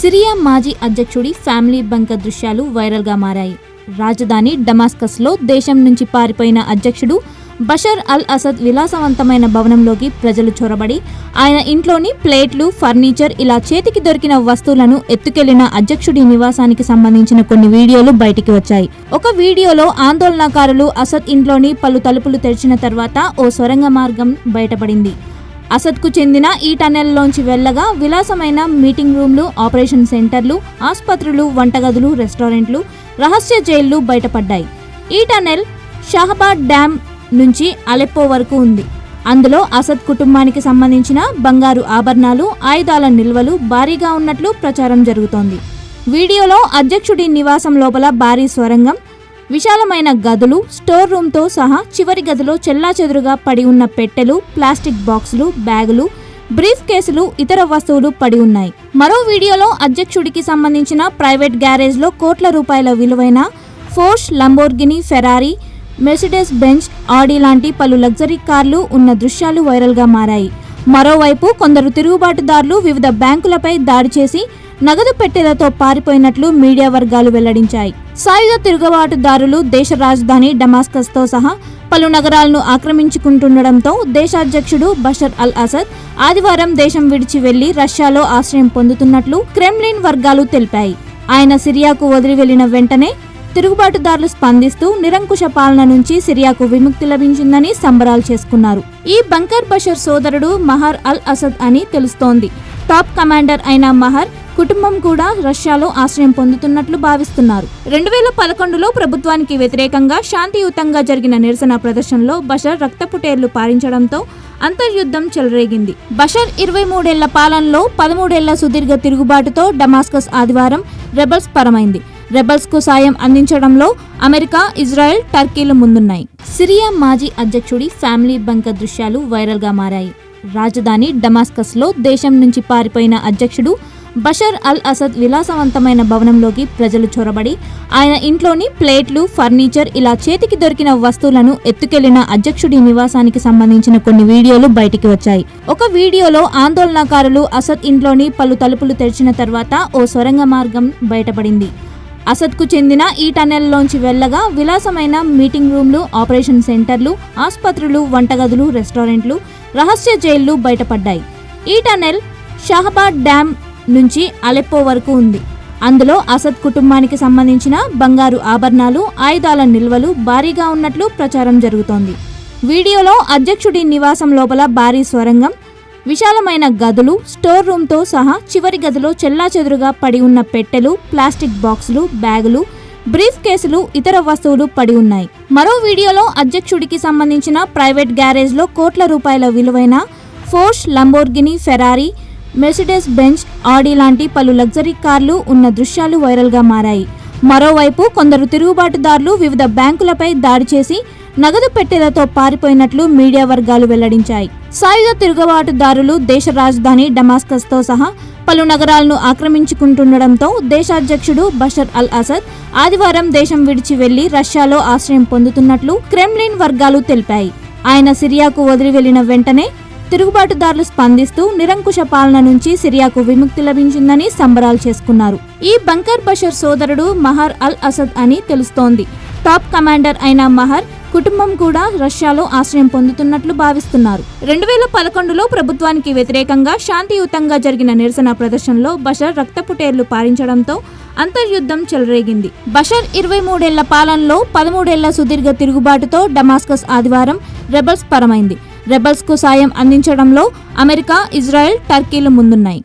Syria మాజీ అధ్యక్షుడి family bunker దృశ్యాలు వైరల్గా మారాయి. రాజధాని డమాస్కస్లో దేశం నుంచి పారిపోయిన అధ్యక్షుడు బషర్ అల్ అసద్ విలాసవంతమైన భవనంలోకి ప్రజలు చొరబడి ఆయన ఇంట్లోని ప్లేట్లు ఫర్నిచర్ ఇలా చేతికి దొరికిన వస్తువులను ఎత్తుకెళ్ళిన అధ్యక్షుడి నివాసానికి సంబంధించిన కొన్ని వీడియోలు బయటికి వచ్చాయి. ఒక వీడియోలో ఆందోళనకారులు అసద్ ఇంట్లోని పలు తలుపులు తెరిచిన తర్వాత ఓ సొరంగ మార్గం బయటపడింది. అసద్కు చెందిన ఈ టనెల్లోంచి వెళ్ళగా విలాసమైన మీటింగ్ రూమ్లు ఆపరేషన్ సెంటర్లు ఆసుపత్రులు వంటగదులు రెస్టారెంట్లు రహస్య జైళ్ళు బయటపడ్డాయి. ఈ టనెల్ షహబాద్ డ్యామ్ నుంచి అలెప్పో వరకు ఉంది. అందులో అసద్ కుటుంబానికి సంబంధించిన బంగారు ఆభరణాలు ఆయుధాల నిల్వలు భారీగా ఉన్నట్లు ప్రచారం జరుగుతోంది. వీడియోలో అధ్యక్షుడి నివాసం లోపల భారీ స్వరంగం విశాలమైన గదులు స్టోర్ రూమ్తో సహా చివరి గదిలో చెల్లాచెదురుగా పడి ఉన్న పెట్టెలు ప్లాస్టిక్ బాక్సులు బ్యాగులు బ్రీఫ్ కేసులు ఇతర వస్తువులు పడి ఉన్నాయి. మరో వీడియోలో అధ్యక్షుడికి సంబంధించిన ప్రైవేట్ గ్యారేజ్లో కోట్ల రూపాయల విలువైన Porsche Lamborghini Ferrari Mercedes Benz Audi లాంటి పలు లగ్జరీ కార్లు ఉన్న దృశ్యాలు వైరల్గా మారాయి. మరోవైపు కొందరు తిరుగుబాటుదారులు వివిధ బ్యాంకులపై దాడి చేసి నగదు పెట్టెలతో పారిపోయినట్లు మీడియా వర్గాలు వెల్లడించాయి. సాయుధ తిరుగుబాటుదారులు దేశ రాజధాని డమాస్కస్తో సహా పలు నగరాలను ఆక్రమించుకుంటుండటంతో దేశాధ్యక్షుడు బషర్ అల్ అసద్ ఆదివారం దేశం విడిచి వెళ్ళి రష్యాలో ఆశ్రయం పొందుతున్నట్లు క్రెమ్లిన్ వర్గాలు తెలిపాయి. ఆయన సిరియాకు వదిలి వెళ్ళిన వెంటనే తిరుగుబాటుదారులు స్పందిస్తూ నిరంకుశ పాలన నుంచి సిరియాకు విముక్తి లభించిందని సంబరాలు చేసుకున్నారు. ఈ బంకర్ బషర్ సోదరుడు మహర్ అల్ అసద్ అని తెలుస్తోంది. టాప్ కమాండర్ అయిన మహర్ కుటుంబం కూడా రష్యాలో ఆశ్రయం పొందుతున్నట్లు భావిస్తున్నారు. రెండు వేల పదకొండులో ప్రభుత్వానికి వ్యతిరేకంగా శాంతియుతంగా జరిగిన నిరసన ప్రదర్శనలో బషర్ రక్తపుటేర్లు పారించడంతో అంతర్యుద్ధం చెలరేగింది. బషర్ ఇరవై మూడేళ్ళ పాలనలో పదమూడేళ్ళ సుదీర్ఘ తిరుగుబాటుతో డమాస్కస్ ఆదివారం రెబల్స్ పరమైంది. రెబల్స్కు సాయం అందించడంలో అమెరికా ఇజ్రాయెల్ టర్కీలు ముందున్నాయి. సిరియా మాజీ అధ్యక్షుడి ఫ్యామిలీ బంక దృశ్యాలు వైరల్గా మారాయి. రాజధాని డమాస్కస్లో దేశం నుంచి పారిపోయిన అధ్యక్షుడు బషర్ అల్ అసద్ విలాసవంతమైన భవనంలోకి ప్రజలు చొరబడి ఆయన ఇంట్లోని ప్లేట్లు ఫర్నిచర్ ఇలా చేతికి దొరికిన వస్తువులను ఎత్తుకెళ్ళిన అధ్యక్షుడి నివాసానికి సంబంధించిన కొన్ని వీడియోలు బయటికి వచ్చాయి. ఒక వీడియోలో ఆందోళనకారులు అసద్ ఇంట్లోని పలు తలుపులు తెరిచిన తర్వాత ఓ సొరంగ మార్గం బయటపడింది. అసద్కు చెందిన ఈ టనెల్లోంచి వెళ్ళగా విలాసమైన మీటింగ్ రూమ్లు ఆపరేషన్ సెంటర్లు ఆసుపత్రులు వంటగదులు రెస్టారెంట్లు రహస్య జైళ్ళు బయటపడ్డాయి. ఈ టనెల్ షహబాద్ డ్యామ్ నుంచి అలెప్పో వరకు ఉంది. అందులో అసద్ కుటుంబానికి సంబంధించిన బంగారు ఆభరణాలు ఆయుధాల నిల్వలు భారీగా ఉన్నట్లు ప్రచారం జరుగుతోంది. వీడియోలో అధ్యక్షుడి నివాసం లోపల భారీ స్వరంగం విశాలమైన గదులు స్టోర్ రూమ్తో సహా చివరి గదిలో చెల్లాచెదురుగా పడి ఉన్న పెట్టెలు ప్లాస్టిక్ బాక్సులు బ్యాగులు బ్రీఫ్ కేసులు ఇతర వస్తువులు పడి ఉన్నాయి. మరో వీడియోలో అధ్యక్షుడికి సంబంధించిన ప్రైవేట్ గ్యారేజ్లో కోట్ల రూపాయల విలువైన Porsche Lamborghini Ferrari Mercedes Benz Audi లాంటి పలు లగ్జరీ కార్లు ఉన్న దృశ్యాలు వైరల్గా మారాయి. మరోవైపు కొందరు తిరుగుబాటుదారులు వివిధ బ్యాంకులపై దాడి చేసి నగదు పెట్టెలతో పారిపోయినట్లు మీడియా వర్గాలు వెల్లడించాయి. సాయుధ తిరుగుబాటుదారులు దేశ రాజధాని డమాస్కస్తో సహా పలు నగరాలను ఆక్రమించుకుంటుండటంతో దేశాధ్యక్షుడు బషర్ అల్ అసద్ ఆదివారం దేశం విడిచి వెళ్ళి రష్యాలో ఆశ్రయం పొందుతున్నట్లు క్రెమ్లిన్ వర్గాలు తెలిపాయి. ఆయన సిరియాకు వదిలి వెళ్ళిన వెంటనే తిరుగుబాటుదారులు స్పందిస్తూ నిరంకుశ పాలన నుంచి సిరియాకు విముక్తి లభించిందని సంబరాలు చేసుకున్నారు. ఈ బంకర్ బషర్ సోదరుడు మహర్ అల్ అసద్ అని తెలుస్తోంది. టాప్ కమాండర్ అయిన మహర్ కుటుంబం కూడా రష్యాలో ఆశ్రయం పొందుతున్నట్లు భావిస్తున్నారు. రెండు వేల పదకొండులో ప్రభుత్వానికి వ్యతిరేకంగా శాంతియుతంగా జరిగిన నిరసన ప్రదర్శనలో బషర్ రక్తపుటేర్లు పారించడంతో అంతర్యుద్ధం చెలరేగింది. బషర్ ఇరవై మూడేళ్ళ పాలనలో పదమూడేళ్ళ సుదీర్ఘ తిరుగుబాటుతో డమాస్కస్ ఆదివారం రెబల్స్ పరమైంది. రెబల్స్కు సాయం అందించడంలో అమెరికా ఇజ్రాయెల్ టర్కీలు ముందున్నాయి.